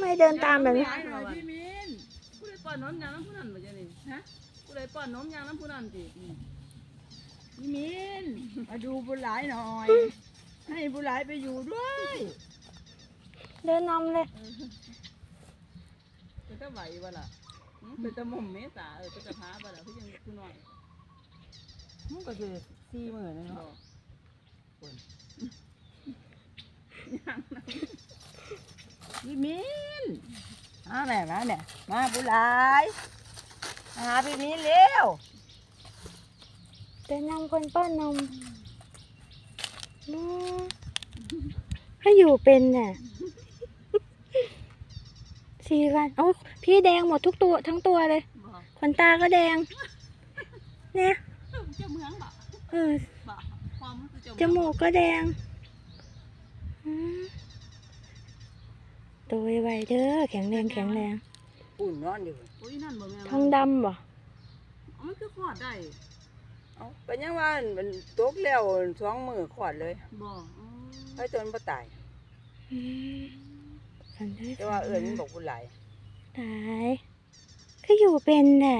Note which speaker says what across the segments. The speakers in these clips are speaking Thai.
Speaker 1: ไมเดินตามแบบนี้
Speaker 2: หน่อยพี่มินผู้ใดป้อนนมยางน้ำผู้นั้นบ่จ๊ะนี่ฮะผู้ใดป้อนนมยางน้ำผู้นั้นติอืม
Speaker 3: พี่มินมาดูบุญหลายหน่อย ให้บุญหลายไปอยู่ด้วย
Speaker 1: เดินนำเลย
Speaker 2: เป็นตะไหวบ่ล่ะหืมเป็นตะมุมเมษาเออเป็นตะพาบ่ล่ะพี่ยังผู้น้อย
Speaker 3: มันก็คือสี่หมื่น
Speaker 2: บ่
Speaker 3: เนาะ
Speaker 2: ยางน้
Speaker 3: พี่มินมาแม่มาแม่มาบุญหลายมาหาพี่มินเร็ว
Speaker 1: เดินนำคนป้อนนมน้าถ้าอยู่เป็นเนี่ยสี่วันโอ้พี่แดงหมดทุกตัวทั้งตัวเลยำ
Speaker 2: บ่
Speaker 1: ขนตาก็แดงเนี่ย
Speaker 2: เจ้าเมืองบ่
Speaker 1: เออ
Speaker 2: บ่ความรู้สึกเจ้า
Speaker 1: จ
Speaker 2: เมือง
Speaker 1: มูกก็แดงอืม ตัวไวๆเด้อแข็งแรงแข็งแรง
Speaker 3: อุ่นนอนอยู่
Speaker 2: โอ้ยนั่นบ่แม่น
Speaker 1: ทองดำบ่
Speaker 2: อ๋อมันคือขอดได้
Speaker 3: เอาก็ยังว่ามันตกแล้วสองมือขวดเลย
Speaker 2: บ่อ๋อ
Speaker 3: ให้จนบ่ตาย
Speaker 1: อืมฝันได้
Speaker 3: แต่ว่าเอิญมันบอกบุญหลาย
Speaker 1: ตายก็อยู่เป็นน่ะ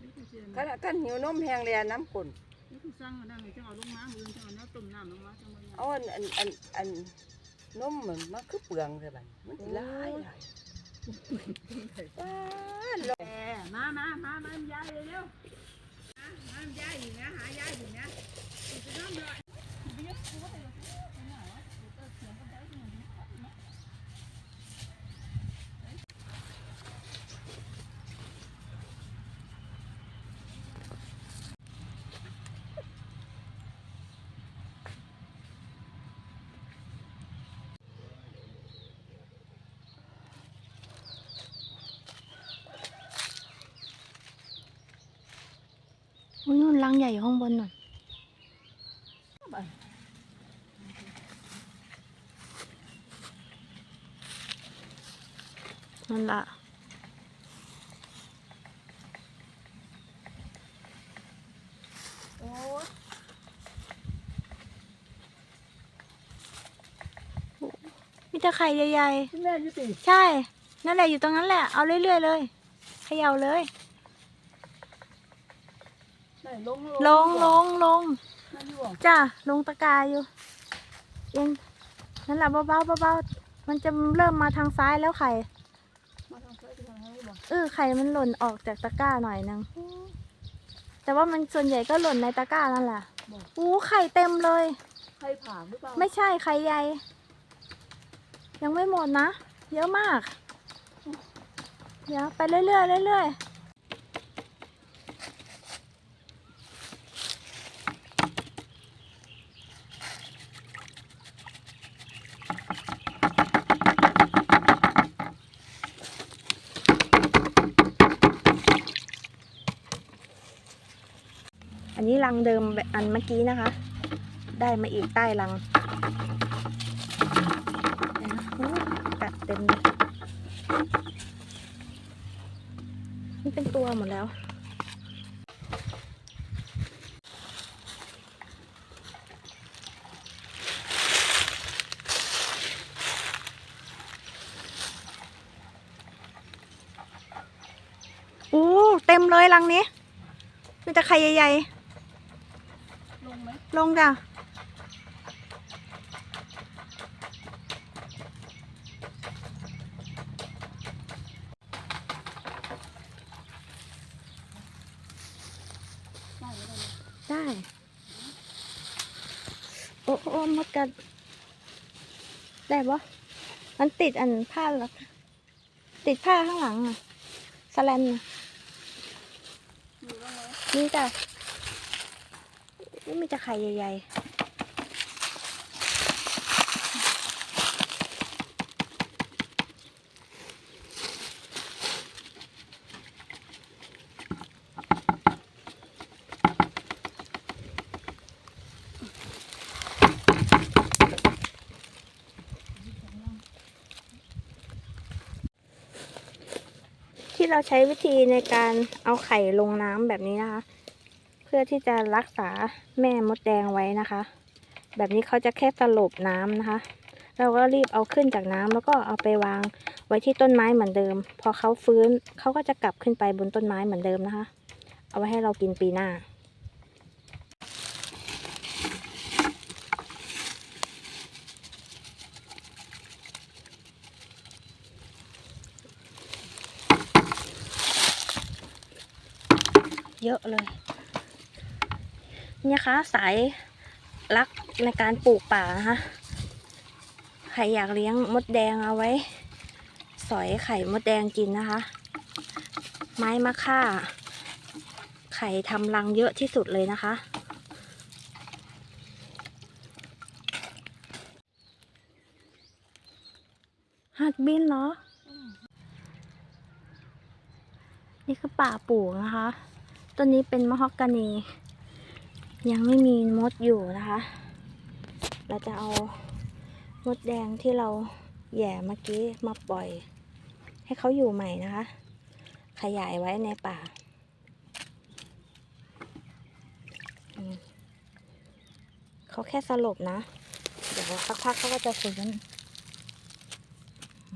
Speaker 2: นี่คือเสีย
Speaker 3: คันคันหิวนมแห้งแลนน้ำกุ่น
Speaker 2: นี่คือสร้างอันนั้นให้จังเอาลงมามื้อนี้จังเอาน้ำต้มน้ำลงมาจังบ่ยาก
Speaker 3: เอาอันอันอันอันนมมันมันคือเปลืองเลย บัดนี้มันสิหลายหลายว้าล
Speaker 2: แหมมามามามามันยายเร็วๆมามามันยายอยู่นะหายายอยู่นะจะน้ำลอยไปยึดกูก็ไปเลยไม่เอาวะเดี๋ยวเจอเสียงคนใดคนหนึ่งนะ
Speaker 1: อุ้ยนู่นรังใหญ่อยู่ข้างบนน่ะนั่นละ
Speaker 3: โอ้ย
Speaker 1: มีแต่ไข่ใหญ่
Speaker 3: ที่แม่อยู่ติ
Speaker 1: ๆ ใช่ นั่นแหละอยู่ตรงนั้นแหละ เอาเรื่อยๆเลย เขย่าเลย
Speaker 3: ไหน ลง
Speaker 1: ลงลงลง
Speaker 3: นั่นอยู่บ่
Speaker 1: จ้าลงตะกายอยู่ เองนั่นแหละเบาๆเบาๆมันจะเริ่มมาทางซ้ายแล้วไข่
Speaker 3: มาทางซ้ายไปทางไหนบ่
Speaker 1: เออไข่มันหล่นออกจากตะกร้าหน่อยนึงแต่ว่ามันส่วนใหญ่ก็หล่นในตะกร้านั่นแหละอู้ไข่เต็มเลย
Speaker 3: ใครผ่าหรือเปล่า
Speaker 1: ไม่ใช่ไข่ใหญ่ยังไม่หมดนะ เยอะมาก เดี๋ยวไปเรื่อยๆเรื่อยๆ รังเดิมแบบอันเมื่อกี้นะคะ ได้มาอีกใต้รังกัดเต็มนี่เป็นตัวหมดแล้วโอ้เต็มเลยรังนี้มีแต่ไข่ใหญ่ๆ ลงจ้ะ
Speaker 2: ได้ได้เลย
Speaker 1: ได้โอ้โอ้มดกัดได้ปะมันติดอันผ้าหรอติดผ้าข้างหลังอะสแลนน่ะนี่จ้ะ นี่มีแต่ไข่ใหญ่ที่เราใช้วิธีในการเอาไข่ลงน้ำแบบนี้นะคะ พื่อที่จะรักษาแม่มดแดงไว้นะคะ แบบนี้เขาจะแค่สลบน้ำนะคะ เราก็รีบเอาขึ้นจากน้ำแล้วก็เอาไปวางไว้ที่ต้นไม้เหมือนเดิม พอเขาฟื้นเขาก็จะกลับขึ้นไปบนต้นไม้เหมือนเดิมนะคะ เอาไว้ให้เรากินปีหน้าเยอะเลย นี่นะคะสายรักในการปลูกป่านะคะใครอยากเลี้ยงมดแดงเอาไว้ สอยไข่มดแดงกินนะคะ ไม้มะค่า ไข่ทำรังเยอะที่สุดเลยนะคะ หัดบินเหรอ นี่คือป่าปลูกนะคะ ต้นนี้เป็นมะฮอกกานี ยังไม่มีมดอยู่นะคะ เราจะเอามดแดงที่เราแย่เมื่อกี้มาปล่อย ให้เขาอยู่ใหม่นะคะ ขยายไว้ในป่าเขาแค่สลบนะ เดี๋ยวสักพักเขาก็จะฟื้น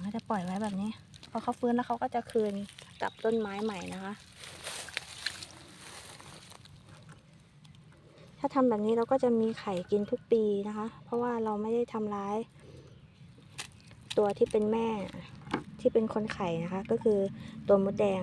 Speaker 1: เราจะปล่อยไว้แบบนี้ พอเขาฟื้นแล้วเขาก็จะคืนกับต้นไม้ใหม่นะคะ ถ้าทำแบบนี้เราก็จะมีไข่กินทุกปีนะคะ เพราะว่าเราไม่ได้ทำร้าย ตัวที่เป็นแม่ที่เป็นคนไข่นะคะ ก็คือตัวมดแดง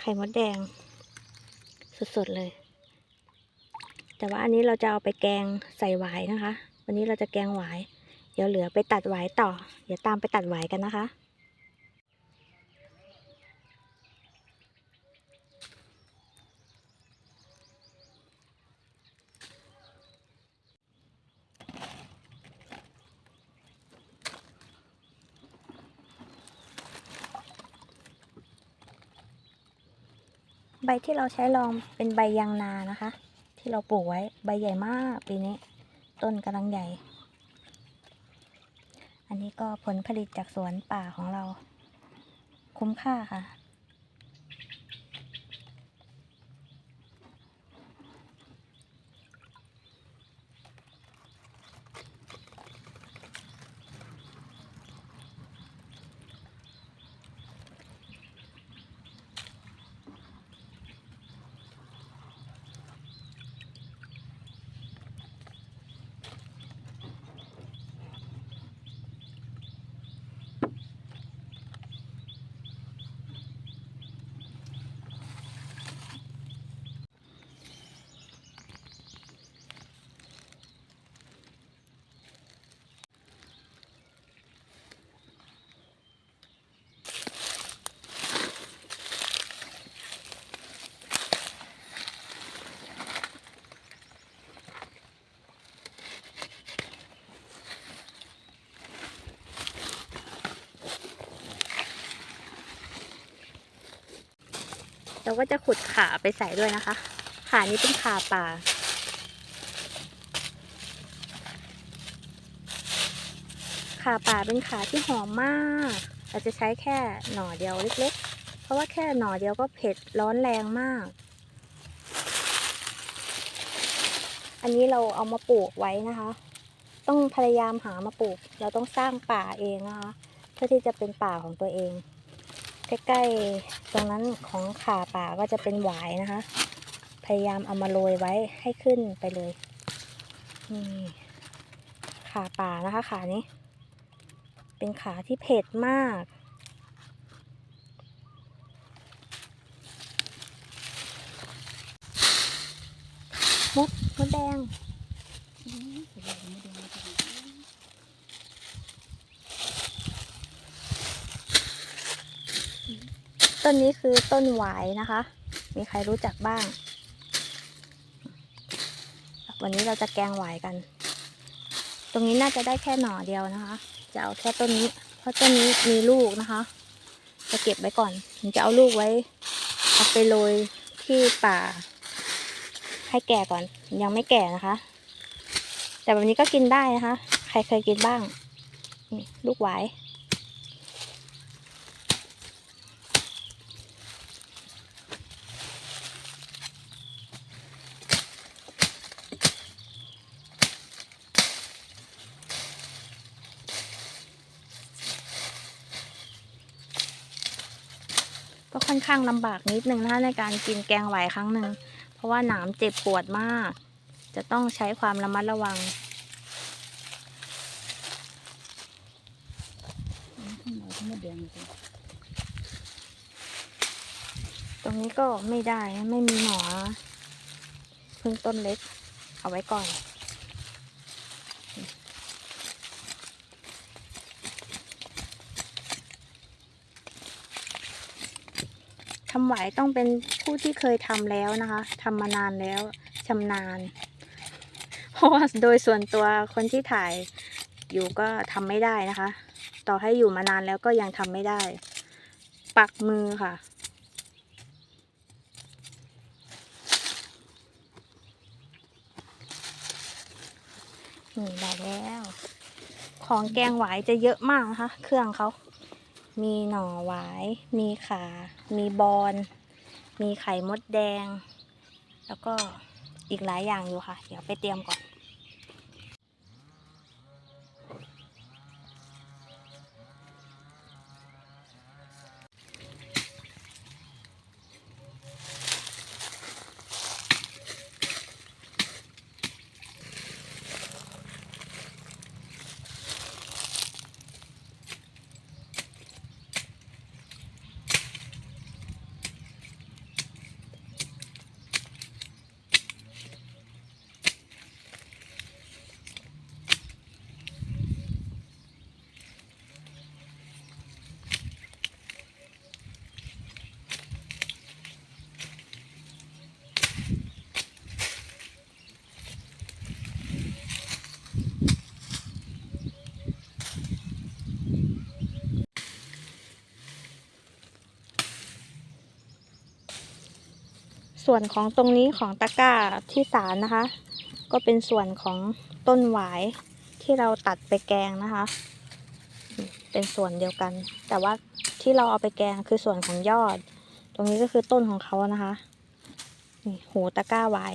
Speaker 1: ไข่มดแดง สดๆเลย แต่ว่าอันนี้เราจะเอาไปแกงใส่หวายนะคะ วันนี้เราจะแกงหวาย เดี๋ยวเหลือไปตัดหวายต่อ เดี๋ยวตามไปตัดหวายกันนะคะใบที่เราใช้ลองเป็นใบยางนานะคะ ที่เราปลูกไว้ใบใหญ่มากปีนี้ ต้นกำลังใหญ่ อันนี้ก็ผลผลิตจากสวนป่าของเรา คุ้มค่าค่ะ เราก็จะขุดขาไปใส่ด้วยนะคะ ขานี้เป็นขาป่า ขาป่าเป็นขาที่หอมมาก เราจะใช้แค่หน่อเดียวเล็กๆ เพราะว่าแค่หน่อเดียวก็เผ็ดร้อนแรงมาก อันนี้เราเอามาปลูกไว้นะคะ ต้องพยายามหามาปลูก เราต้องสร้างป่าเองนะคะ เพื่อที่จะเป็นป่าของตัวเอง ใกล้ๆตรงนั้นของขาป่าก็จะเป็นหวายนะคะ พยายามเอามาโรยไว้ให้ขึ้นไปเลยนี่ขาป่านะคะขานี้ เป็นขาที่เผ็ดมากมดมดแดง ต้นนี้คือต้นหวายนะคะ มีใครรู้จักบ้าง วันนี้เราจะแกงหวายกัน ตรงนี้น่าจะได้แค่หน่อเดียวนะคะ จะเอาแค่ต้นนี้ เพราะต้นนี้มีลูกนะคะ จะเก็บไว้ก่อนผมจะเอาลูกไว้ เอาไปโรยที่ป่า ให้แก่ก่อน ยังไม่แก่นะคะ แต่แบบนี้ก็กินได้นะคะ ใครเคยกินบ้าง ลูกหวาย ก็ค่อนข้างลำบากนิดนึงนะคะในการกินแกงไหวครั้งหนึ่ง เพราะว่าหนามเจ็บปวดมาก จะต้องใช้ความระมัดระวังตรงนี้ก็ไม่ได้ไม่มีหนอพิ่งต้นเล็ก เอาไว้ก่อน ทำไหวต้องเป็นผู้ที่เคยทำแล้วนะคะทำมานานแล้วชำนาญ เพราะว่าโดยส่วนตัวคนที่ถ่ายอยู่ก็ทำไม่ได้นะคะ ต่อให้อยู่มานานแล้วก็ยังทำไม่ได้ ปักมือค่ะนี่ได้แล้ว ของแกงหวายจะเยอะมากนะคะ เครื่องเขา มีหน่อหวาย มีขา มีบอนมีไข่มดแดง แล้วก็อีกหลายอย่างอยู่ค่ะ เดี๋ยวไปเตรียมก่อน ส่วนของตรงนี้ของตะกร้าที่สารนะคะ ก็เป็นส่วนของต้นหวายที่เราตัดไปแกงนะคะ เป็นส่วนเดียวกัน แต่ว่าที่เราเอาไปแกงคือส่วนของยอด ตรงนี้ก็คือต้นของเขานะคะนี่หูตะกร้าหวาย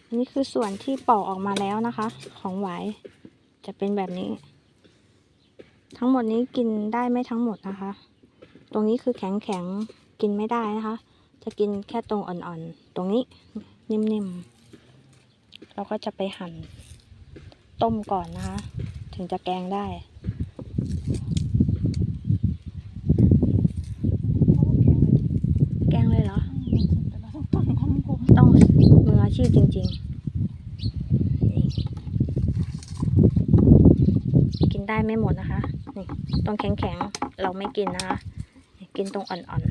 Speaker 1: อั นนี้คือส่วนที่ปอกออกมาแล้วนะคะ ของหวายจะเป็นแบบนี้ ทั้งหมดนี้กินได้ไม่ทั้งหมดนะคะ ตรงนี้คือแข็งแข็งกินไม่ได้นะคะ จะกินแค่ตรงอ่อนๆ ตรงนี้นิ่มๆ เราก็จะไปหั่นต้มก่อนนะคะ ถึงจะแกงได้ แกงเลยเหรอ ต้องมืออาชีพ จริงๆ กินได้ไม่หมดนะคะ นี่ตรงแข็งๆ เราไม่กินนะคะ กินตรงอ่อน